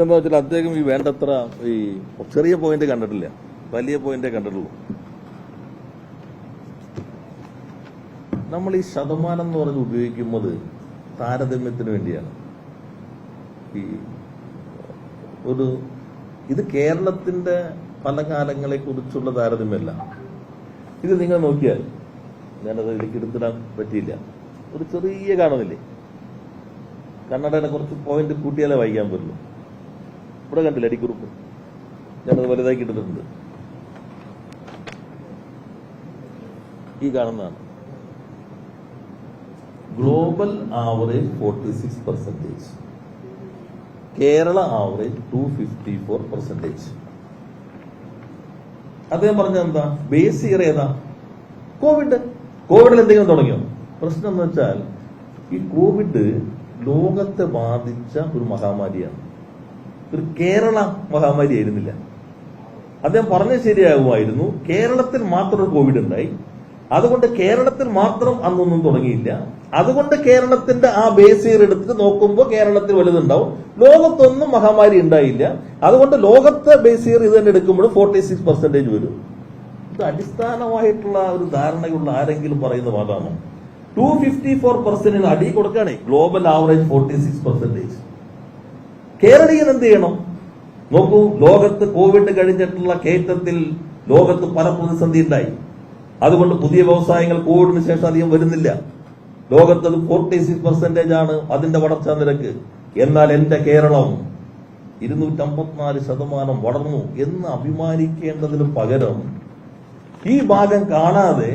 ഇതെന്താ വെച്ചാൽ അദ്ദേഹം ഈ വേണ്ടത്ര ഈ ചെറിയ പോയിന്റ് കണ്ടിട്ടില്ല. വലിയ പോയിന്റേ കണ്ടിട്ടുള്ളൂ. നമ്മൾ ഈ ശതമാനം എന്ന് പറഞ്ഞ് ഉപയോഗിക്കുന്നത് താരതമ്യത്തിന് വേണ്ടിയാണ്. ഈ ഒരു ഇത് കേരളത്തിന്റെ പല കാലങ്ങളെ കുറിച്ചുള്ള താരതമ്യമല്ല. ഇത് നിങ്ങൾ നോക്കിയാൽ ഞാനത് ഇതിലേക്ക് എടുത്തിടാൻ പറ്റിയില്ല. ഒരു ചെറിയ കാണുന്നില്ലേ? കണ്ണടയുടെ കുറച്ച് പോയിന്റ് കൂട്ടിയാലേ വായിക്കാൻ പറ്റുള്ളൂ. ഇവിടെ കണ്ടില്ല അടിക്കുറിപ്പ് ഞാനത് വലുതാക്കി ഇട്ടിട്ടുണ്ട്. ഈ കാണുന്നതാണ്. Global average forty six percentage Kerala average two fifty four percentage അദ്ദേഹം പറഞ്ഞ എന്താ? ബേസ് ഇയർ ഏതാ? കോവിഡ് കോവിഡിൽ എന്തെങ്കിലും തുടങ്ങിയോ? പ്രശ്നം എന്ന് വെച്ചാൽ ഈ കോവിഡ് ലോകത്തെ ബാധിച്ച ഒരു മഹാമാരിയാണ്. ഒരു കേരള മഹാമാരി ആയിരുന്നില്ല. അദ്ദേഹം പറഞ്ഞത് ശരിയാകുമായിരുന്നു. കേരളത്തിൽ മാത്രം ഒരു കോവിഡ് ഉണ്ടായി. അതുകൊണ്ട് കേരളത്തിൽ മാത്രം അന്നൊന്നും തുടങ്ങിയില്ല. അതുകൊണ്ട് കേരളത്തിന്റെ ആ ബേസിയർ എടുത്തിട്ട് എടുത്ത് നോക്കുമ്പോൾ കേരളത്തിൽ വലുതുണ്ടാവും. ലോകത്തൊന്നും മഹാമാരി ഉണ്ടായില്ല. അതുകൊണ്ട് ലോകത്തെ ബേസിയർ ഇത് തന്നെ എടുക്കുമ്പോൾ ഫോർട്ടി സിക്സ് പെർസെന്റേജ് വരും. ഇത് അടിസ്ഥാനമായിട്ടുള്ള ഒരു ധാരണയുള്ള ആരെങ്കിലും പറയുന്ന വാദമാണ്. ടു ഫിഫ്റ്റി ഫോർ പെർസെന്റിന് അടി കൊടുക്കുകയാണെങ്കിൽ global average forty six percentage കേരളീയൻ എന്ത് ചെയ്യണം? നോക്കൂ ലോകത്ത് കോവിഡ് കഴിഞ്ഞിട്ടുള്ള കയറ്റത്തിൽ ലോകത്ത് പല പ്രതിസന്ധി ഉണ്ടായി അതുകൊണ്ട് പുതിയ വ്യവസായങ്ങൾ കോവിഡിന് ശേഷം അധികം വരുന്നില്ല. ലോകത്ത് അത് ഫോർട്ടി സിക്സ് പെർസെന്റേജ് ആണ് അതിന്റെ വളർച്ചാ നിരക്ക്. എന്നാൽ എന്റെ കേരളം ഇരുന്നൂറ്റമ്പത്തിനാല് ശതമാനം വളർന്നു എന്ന് അഭിമാനിക്കേണ്ടതിന് പകരം ഈ ഭാഗം കാണാതെ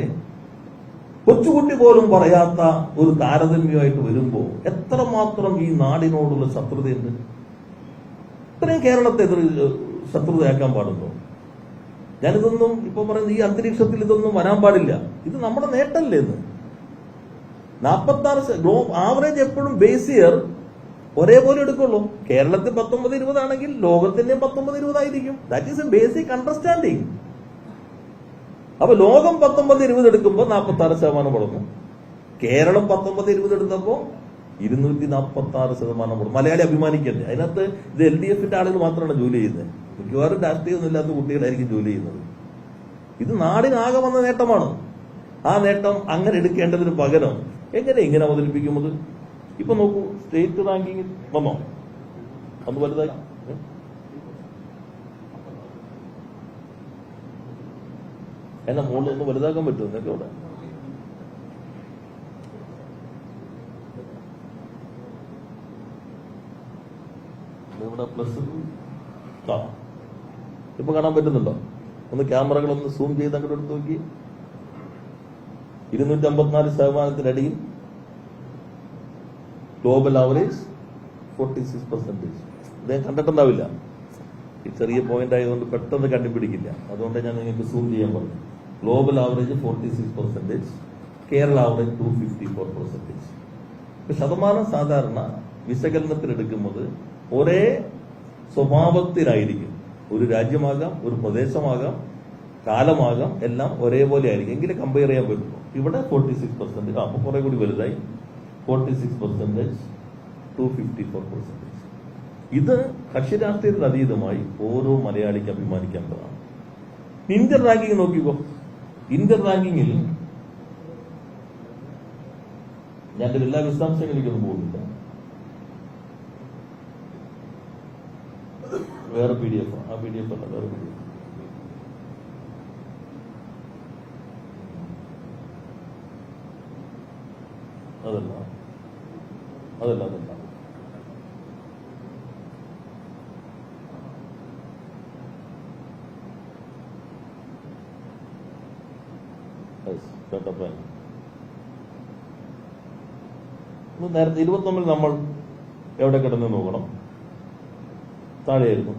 കൊച്ചുകുട്ടി പോലും പറയാത്ത ഒരു താരതമ്യമായിട്ട് വരുമ്പോ എത്രമാത്രം ഈ നാടിനോടുള്ള ശത്രുതയുണ്ട്? ഇത്രയും കേരളത്തെ എതിർ ശത്രുതയാക്കാൻ പാടുന്നു ഞാനിതൊന്നും ഇപ്പൊ പറയുന്നത് ഈ അന്തരീക്ഷത്തിൽ ഇതൊന്നും വരാൻ പാടില്ല. ഇത് നമ്മുടെ നേട്ടമല്ലേ എന്ന് നാൽപ്പത്തി ആറ് ആവറേജ് എപ്പോഴും ബേസ് ഇയർ ഒരേപോലെ എടുക്കുള്ളൂ. കേരളത്തിൽ പത്തൊമ്പത് ഇരുപതാണെങ്കിൽ ലോകത്തിന്റെ പത്തൊമ്പത് ഇരുപതായിരിക്കും that is a basic understanding അപ്പൊ ലോകം പത്തൊമ്പത് ഇരുപത് എടുക്കുമ്പോൾ നാൽപ്പത്തി ആറ് ശതമാനം വളർന്നു കേരളം പത്തൊമ്പത് ഇരുപത് എടുത്തപ്പോ ഇരുന്നൂറ്റി നാൽപ്പത്തി ആറ് ശതമാനം വളർന്നു മലയാളി അഭിമാനിക്കണ്ടേ അതിനകത്ത് ഇത് എൽ ഡി എഫിന്റെ ആളുകൾ മാത്രമാണ് ജോലി ചെയ്യുന്നത്. മിക്കവാറും രാഷ്ട്രീയമൊന്നും ഇല്ലാത്ത കുട്ടികളായിരിക്കും ജോലി ചെയ്യുന്നത്. ഇത് നാടിനാകെ വന്ന നേട്ടമാണ്. ആ നേട്ടം അങ്ങനെ എടുക്കേണ്ടതിന് പകരം എങ്ങനെ ഇങ്ങനെ അവതരിപ്പിക്കുന്നത്? ഇപ്പൊ നോക്കൂ സ്റ്റേറ്റ് റാങ്കിങ് വന്നോ? അന്ന് വലുതായി? എന്നെ മുകളിൽ ഒന്ന് വലുതാക്കാൻ പറ്റുമോ? നിങ്ങൾക്ക് ഇവിടെ ഇവിടെ പ്ലസ് ഇപ്പൊ കാണാൻ പറ്റുന്നുണ്ടോ? ഒന്ന് ക്യാമറകളൊന്ന് സൂം ചെയ്ത് അങ്ങോട്ട് എടുത്ത് നോക്കി. ഇരുന്നൂറ്റി അമ്പത്തിനാല് ശതമാനത്തിനടിയിൽ global average forty six percentage അദ്ദേഹം കണ്ടിട്ടുണ്ടാവില്ല. ഈ ചെറിയ പോയിന്റ് ആയതുകൊണ്ട് പെട്ടെന്ന് കണ്ടുപിടിക്കില്ല. അതുകൊണ്ട് ഞാൻ നിങ്ങൾക്ക് സൂം ചെയ്യാൻ പറഞ്ഞു. Global average forty six percentage Kerala average two fifty four percentage ശതമാനം സാധാരണ വിശകലനത്തിൽ എടുക്കുന്നത് ഒരേ സ്വഭാവത്തിലായിരിക്കും. ഒരു രാജ്യമാകാം ഒരു പ്രദേശമാകാം കാലമാകാം എല്ലാം ഒരേപോലെ ആയിരിക്കും. എങ്കിലും കമ്പയർ ചെയ്യാൻ പറ്റുള്ളൂ. ഇവിടെ ഫോർട്ടി സിക്സ് പെർസെന്റ് അപ്പൊ കുറെ കൂടി വലുതായി. Forty six percentage two fifty four percentage ഇത് കക്ഷിരാഷ്ട്രീയത്തിന് അതീതമായി ഓരോ മലയാളിക്ക് അഭിമാനിക്കേണ്ടതാണ് ഇന്ത്യൻ റാങ്കിങ് നോക്കിക്കോ. ഇന്ത്യൻ റാങ്കിങ്ങിൽ ഞാൻ എല്ലാ വിശദാംശങ്ങളിലേക്കൊന്നും പോകുന്നില്ല. വേറെ പി ഡി എഫ് ആ പി ഡി എഫ് അല്ല വേറെ പി ഡി എഫ് അതല്ല അതല്ല അതല്ല നേരത്തെ ഇരുപത്തൊന്നിൽ നമ്മൾ എവിടെ കിടന്ന് നോക്കണം? താഴെയായിരുന്നു.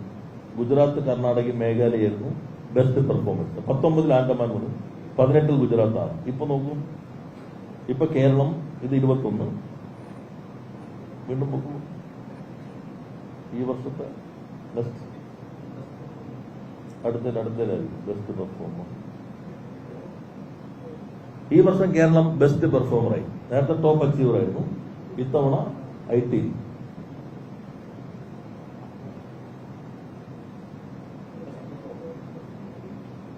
ഗുജറാത്ത് കർണാടക മേഘാലയായിരുന്നു ബെസ്റ്റ് പെർഫോമൻസ് പത്തൊമ്പതിൽ ആൻഡമാൻ മുതൽ പതിനെട്ടിൽ ഗുജറാത്താണ്. ഇപ്പൊ നോക്കൂ. ഇപ്പൊ കേരളം ഇത് ഇരുപത്തൊന്ന്. വീണ്ടും നോക്കൂ. ഈ വർഷത്തെ ബെസ്റ്റ് അടുത്തതിൽ അടുത്തതിലായിരിക്കും ബെസ്റ്റ് പെർഫോമർ ഈ വർഷം കേരളം ബെസ്റ്റ് പെർഫോമറായി നേരത്തെ ടോപ്പ് അച്ചീവർ ആയിരുന്നു. ഇത്തവണ ഐ ടി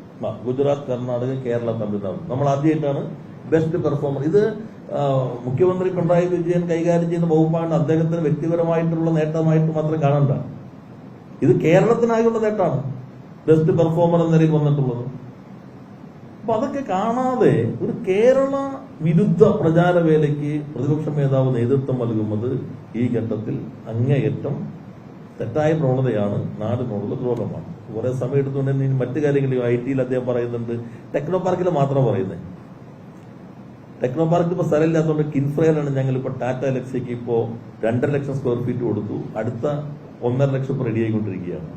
ആ, ഗുജറാത്ത് കർണാടക കേരള തമിഴ്നാട്. നമ്മൾ ആദ്യമായിട്ടാണ് ബെസ്റ്റ് പെർഫോമർ ഇത് മുഖ്യമന്ത്രി പിണറായി വിജയൻ കൈകാര്യം ചെയ്യുന്ന വകുപ്പാണ് അദ്ദേഹത്തിന് വ്യക്തിപരമായിട്ടുള്ള നേട്ടമായിട്ട് മാത്രം കാണണ്ട. ഇത് കേരളത്തിനായുള്ള നേട്ടമാണ് ബെസ്റ്റ് പെർഫോമർ എന്ന നിലയിൽ വന്നിട്ടുള്ളത്. അപ്പൊ അതൊക്കെ കാണാതെ ഒരു കേരള വിരുദ്ധ പ്രചാരവേലയ്ക്ക് പ്രതിപക്ഷ മേധാവ് നേതൃത്വം നൽകുന്നത് ഈ ഘട്ടത്തിൽ അങ്ങേയറ്റം തെറ്റായ പ്രവണതയാണ് നാടിനോടുള്ള ദ്രോഹമാണ്. കുറെ സമയം എടുത്തുകൊണ്ട് തന്നെ മറ്റു കാര്യങ്ങളിലും ഐ ടിയിൽ അദ്ദേഹം പറയുന്നുണ്ട്. ടെക്നോ പാർക്കിൽ മാത്രം പറയുന്നത് ടെക്നോ പാർക്കിൽ ഇപ്പൊ സ്ഥലമില്ലാത്തതുകൊണ്ട് കിൻഫ്രയിലാണ് ഞങ്ങൾ ഇപ്പൊ ടാറ്റ എലക്സിക്ക് ഇപ്പോ രണ്ടര ലക്ഷം സ്ക്വയർ ഫീറ്റ് കൊടുത്തു. അടുത്ത ഒന്നര ലക്ഷം റെഡി ആയിക്കൊണ്ടിരിക്കുകയാണ്.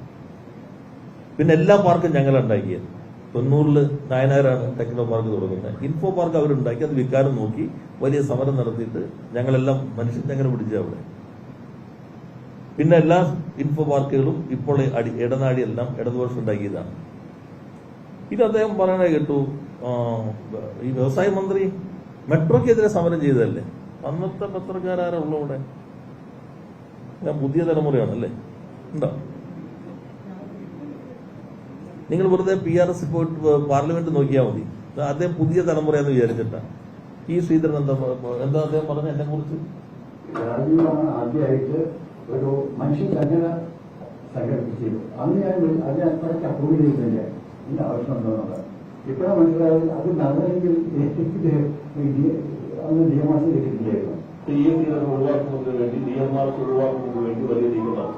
പിന്നെ എല്ലാ പാർക്കും ഞങ്ങൾ ഉണ്ടാക്കിയത് തൊണ്ണൂറിൽ നായനാരാണ് ടെക്നോ പാർക്ക് തുടങ്ങുന്നത്. ഇൻഫോ പാർക്ക് അവരുണ്ടാക്കി. അത് വിൽക്കാനും നോക്കി വലിയ സമരം നടത്തിയിട്ട് ഞങ്ങളെല്ലാം മനുഷ്യൻ ഞങ്ങൾ പിടിച്ചു അവിടെ. പിന്നെ എല്ലാ ഇൻഫോ പാർക്കുകളും ഇപ്പോൾ ഇടനാടി എല്ലാം ഇടതുപക്ഷം ഉണ്ടാക്കിയതാണ്. ഇത് അദ്ദേഹം പറയണ കേട്ടു ഈ വ്യവസായ മന്ത്രി മെട്രോക്കെതിരെ സമരം ചെയ്തതല്ലേ? അന്നത്തെ പത്രക്കാരാരാ ഉള്ള ഇവിടെ ഞാൻ പുതിയ തലമുറയാണല്ലേ? ഉണ്ടോ? നിങ്ങൾ വെറുതെ പി ആർ എസ് പോയിട്ട് പാർലമെന്റ് നോക്കിയാൽ മതി. അദ്ദേഹം പുതിയ തലമുറയെന്ന് വിചാരിച്ചിട്ടാ. ഈ ശ്രീധരൻ എന്താ എന്താ അദ്ദേഹം പറഞ്ഞ എന്നെ കുറിച്ച് ഒരു മനുഷ്യ സംഘടന സംഘടിപ്പിച്ചു അന്ന് ഞാൻ അതിനെ അത്രയ്ക്ക് അപ്രൂവ് ചെയ്തില്ല ഇതിന്റെ ആവശ്യമുണ്ടോന്നുള്ളത് ഇപ്പോഴാണ് മനസ്സിലായത് അത് നടന്നെങ്കിൽ അന്ന് നിയമാസം കിട്ടില്ലായിരുന്നു ടി എസ് ശ്രീധരൻ ഒഴിവാക്കുന്നതിന് വേണ്ടി ഡി എം ആർ ഒഴിവാക്കുന്നതിന് വേണ്ടി വലിയ നീക്കം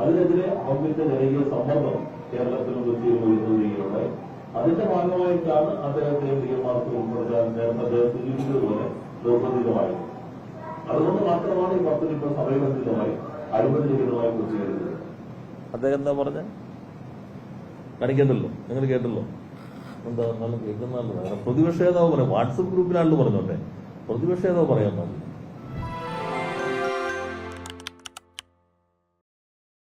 അതിനെതിരെ അവരുടെ ജനകീയ സമ്മർദ്ദം കേരളത്തിലും കൊച്ചിയിലും ഉയർന്നുവരികയുണ്ടായി അതിന്റെ ഭാഗമായിട്ടാണ് അദ്ദേഹത്തെ ഡി എം ആർക്ക് ഉൾപ്പെടുത്താൻ നേരത്തെ അദ്ദേഹം സൂചിപ്പിച്ചതുപോലെ നിർബന്ധിതമായത്. അതുകൊണ്ട് മാത്രമാണ് ഈ പദ്ധതി ഇപ്പോൾ സമയബന്ധിതമായി അനുബന്ധിതമായി കൊച്ചിയിലുള്ളത് അദ്ദേഹം എന്താ പറഞ്ഞ? കാണിക്കത്തില്ലോ. നിങ്ങൾ കേട്ടല്ലോ. എന്താ? നല്ല കേൾക്കുന്ന പ്രതിപക്ഷ നേതാവ് പറയാം വാട്സപ്പ് ഗ്രൂപ്പിലാണ്ട് പറഞ്ഞോട്ടെ. പ്രതിപക്ഷ നേതാവ് പറയാൻ പാടില്ല.